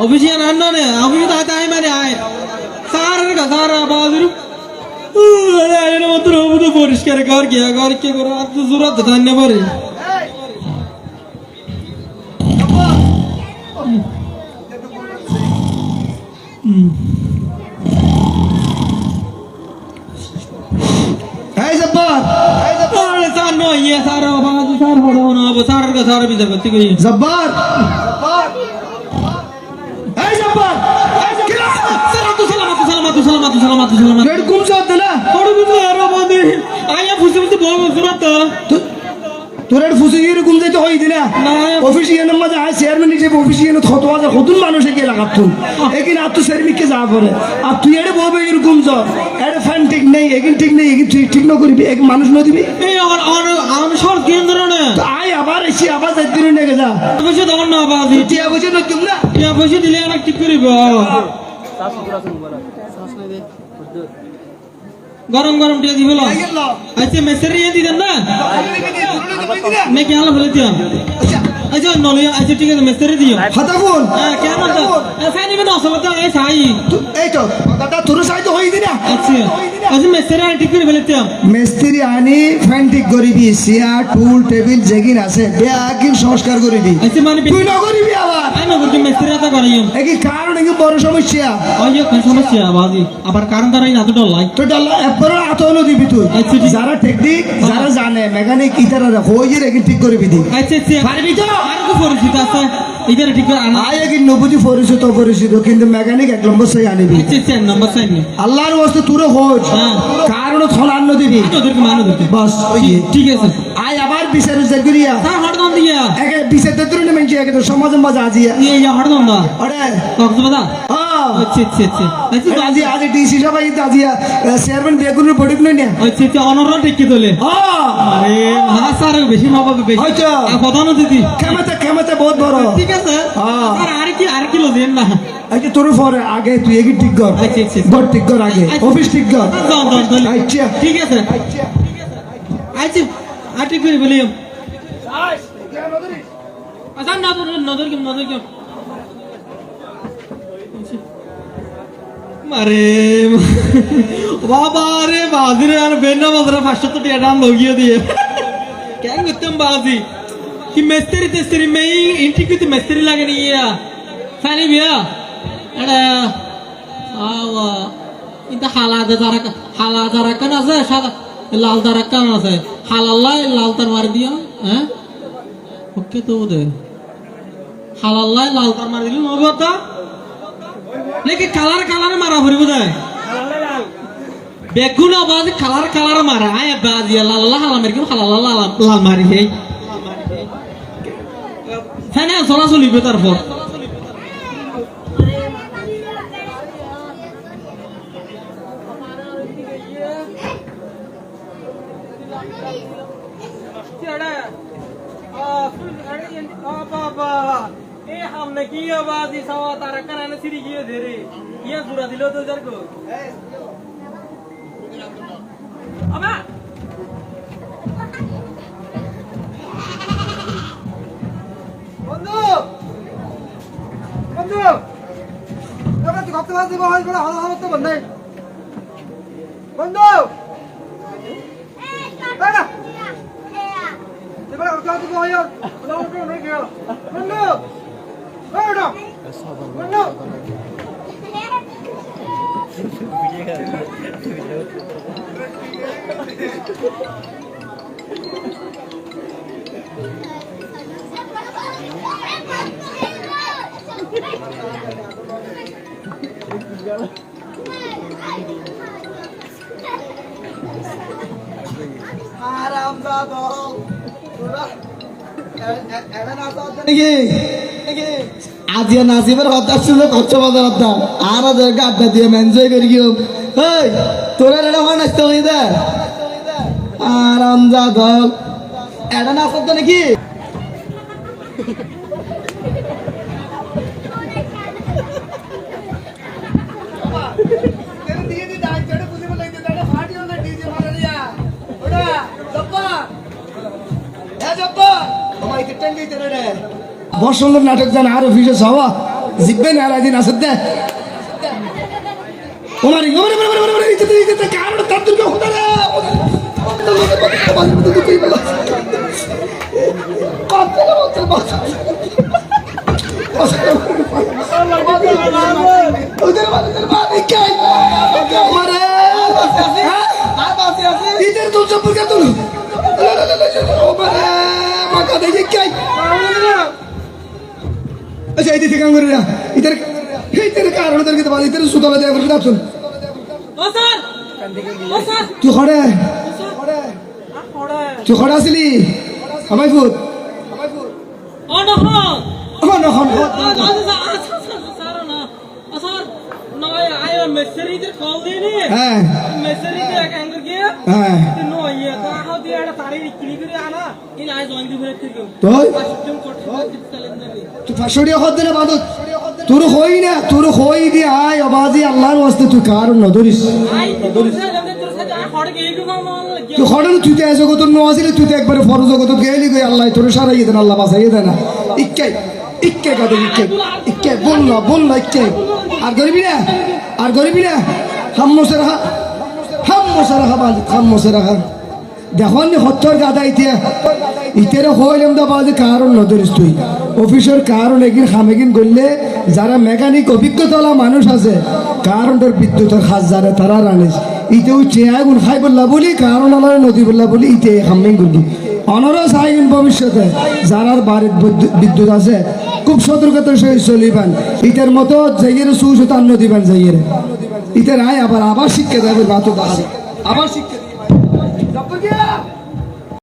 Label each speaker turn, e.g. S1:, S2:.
S1: ඔපිසියන් අන්නනේ අපිට අතයිමනේ ආයේ සාරරක සාරා බාදුරු ඌලේ නෝතර ඔබද පොරිස්කර කර ගියා කර කි කර
S2: අත් සුරත්
S1: දන්නේ පරි හයි සබ්බාත් හයි සබ්බාත් සාරෝ යේ සාරෝ බාදු සාරෝ හොඩවන ඔබ සාරක සාර
S2: බිද ගතිගයි සබ්බාත්
S1: সালামাতু সালামাতু সালামাতু সালামাতু সালামাতু
S2: রেড কুম সাথে না
S1: হড়ো বুঝো আরে বাদে। আয়া ফুসে ফুসে বল জুরত
S2: তোর এর ফুসি গিয়ে কুম যাইতে হই দিনা
S1: না।
S2: অফিস ইয়ানের মাঝে আয় চেয়ারম্যান হিসেবে অফিস ইয়ানে কত আছে কতন মানুষ একে লাগাতুন একিন আর তো সেরমিককে যা করে। আর তুই এটা বলবে এরকম জ এটা ফ্যান ঠিক নেই একিন ঠিক নেই একিন ঠিক ঠিক না করবি। এক মানুষ ন দিবি।
S1: আমি সর কেন্দ্র না
S2: আয় আবার এসে আবার যাই দিন যা।
S1: পয়সা তখন না বাজি
S2: টিয়া বসে নতুন না
S1: টিয়া পয়সা দিলে আর ঠিক করিব। গরম গরম টিয়া দিব আচ্ছা মেসের ইয়ে দিতেন না কি আলো ফেলে দিও আচ্ছা নলিয়া আচ্ছা ঠিক আছে মেসের দিও।
S2: হাতা কোন
S1: হ্যাঁ কেমন তো? সাই নিবে না অসবত এই সাই
S2: এই তো দাদা তোর সাইতে হই মিস্ত্রি আনি ফ্যান ঠিক করিবি চেয়ার টুল টেবিল যেগিন আছে। বেআকিন সংস্কার করিবি
S1: আচ্ছা মানে
S2: তুই না করিবি আবার একই কারণ একই বড় সমস্যা?
S1: সমস্যা? বাজি। আবার কারণ তারাই না তো
S2: তো ডাল্লা একবার আতনো দিবি তুই।
S1: আচ্ছা।
S2: যারা টেকনিক যারা জানে মেকানিক ইতারা হই যে একই ঠিক করিবি দি।
S1: আচ্ছা আচ্ছা।
S2: পারবি তো?
S1: আর কি পরিচিত আছে? ইধারে ঠিক
S2: আয় একই নবুজি পরিচিত পরিচিত কিন্তু মেকানিক এক নম্বর সেই আনিবি
S1: আচ্ছা আচ্ছা নম্বর সাইন নি
S2: আল্লাহর বস্তু তুরে হোজ
S1: হ্যাঁ।
S2: কারণ থলান্ন দিবি। বাস।
S1: ঠিক আছে।
S2: আয় আবার বিচার করিয়া।
S1: স্যার হটদম দিয়া।
S2: একে বিচার দিতে না মেনছি একে তো সমাজ মাঝে আজিয়া।
S1: ইয়ে ইয়ে দা।
S2: আরে।
S1: কক্সবাজার।
S2: হ্যাঁ
S1: আচ্ছা আচ্ছা আচ্ছা আচ্ছা আচ্ছা আচ্ছা অনর টিকি তোলে
S2: হ্যাঁ
S1: আরে বেশি নবাবে বেশি
S2: বহুত বড়
S1: ঠিক আছে
S2: হ্যাঁ।
S1: আর কি আর কি লজেন না
S2: আচ্ছা তোর পরে আগে তুই এগি ঠিক কর
S1: আচ্ছা, আচ্ছা।
S2: ঘর ঠিক কর আগে
S1: আচ্ছা।
S2: অফিস ঠিক কর আচ্ছা
S1: ঠিক আছে আচ্ছা ঠিক করে বলি আচ্ছা নজর নজর কেম নজর কেম আরে বাবা রে বাজিরে আর বেন্না বাজরা পাঁচশো তো লগিয়ে দিয়ে। কেন করতাম বাজি? কি মেস্তেরি তেস্তেরি মেই ইন্টি কিন্তু মেস্তেরি লাগে নি ইয়া। বিয়া? এটা আওয়া এটা হালাদে যারা হালা যারা কেন আছে, সাদা, লাল যারা আছে। হালাল্লাই লাল তার মারি দিও হ্যাঁ? ওকে তো ওদের হালাল্লাই লাল তার মারি দিল নবতা? নাকি কালার কালার মারা ভরিব যায় বেগুন আবাজ কালার কালার মারা আয় বাজিয়া লাল লাল হালা মারি হালাল লাল মারি হেই ফ্যানে চলা চলিবে তারপর हमने की आवाज ही सवा तारा कराने सिरी किए दे रे ये पूरा दिलो तो जर को अबे
S3: বন্ধু বন্ধু এবার তুই ভাবতে পারছিস হয় বড় হালো হালো তো বন্ধু বন্ধু এই না এবার আর কাজ তো হয় বলো তো নেই গেল বন্ধু এই না বন্ধু আরাম দা দল
S2: আজিয়া নাসিবের হত্যা ছিল খরচ বাজার হত্যা আর ওদের আড্ডা দিয়ে এনজয় করি গিয়ে। এই, তোরা এটা হয় নাচতে হই দে আরাম যা দল এটা নাচত নাকি? বড় নাটক জান আরও অফিসে সবা জিতবেন আর একদিন আসত দে ওদের দিকে কাম করে না ইদের ইদের কারণ ওদের কে বাড়ি ইদের সুতলা দেয়া করে দাও
S1: ও স্যার! ও স্যার!
S2: তুই খড়ে? তুই খড়ে আসলি? আমাই ফুট
S1: ও নহ
S2: ও নখন
S1: স্যার না স্যার নয় আয় মেসেরিদের কল দিনি
S2: হ্যাঁ।
S1: মেসেরিদের এক আঙ্গুর গিয়ে?
S2: হ্যাঁ।
S1: নো ইয়ে তা হাও দিয়ে একটা তারি বিক্রি করে আনা।
S2: ফাঁসড়িয়া বাদত। তোর হই না তোর হই দি আয় অবাজি আল্লাহর ওয়াস্তে তুই ন
S1: গো মামা
S2: তুই খড়ের তুই তো জগত ন আসিলে তুই তো একবারে ফরজ জগত গেলি গই আল্লাহ তোর সারাই দেন আল্লাহ বাসাই দেন না। ইক্কাই ইক্কাই কাদে ইক্কাই ইক্কাই বল না বল না ইক্কাই আর গরিবি না আর গরিবি না হাম্মসে রাখা হাম্মসে রাখা বাজি হাম্মসে রাখা দেখুন হত্তর গাদা ইতিয়া ইতেরে হইলাম দা বাজি কারণ নদরিস তুই অফিসের কারণ এগিন খামেগিন করলে যারা মেকানিক অভিজ্ঞতাওয়ালা মানুষ আছে, কারণ তোর বিদ্যুতের খাস যারা তারা রানিস ইতেও চেয়ার গুণ খাই বললা বলি, কারণ আমার নদী বললা বলি ইতে খামেন করলি অনরও চাইগুন ভবিষ্যতে যারার বাড়ির বিদ্যুৎ- আছে, খুব সতর্কতার সহিত চলিবান ইতের মতো যাইয়ের সুসতান নদীবান যাইয়ের ইতে নাই আবার আবার শিক্ষা দেবে বাতো আবার শিক্ষা দিয়ে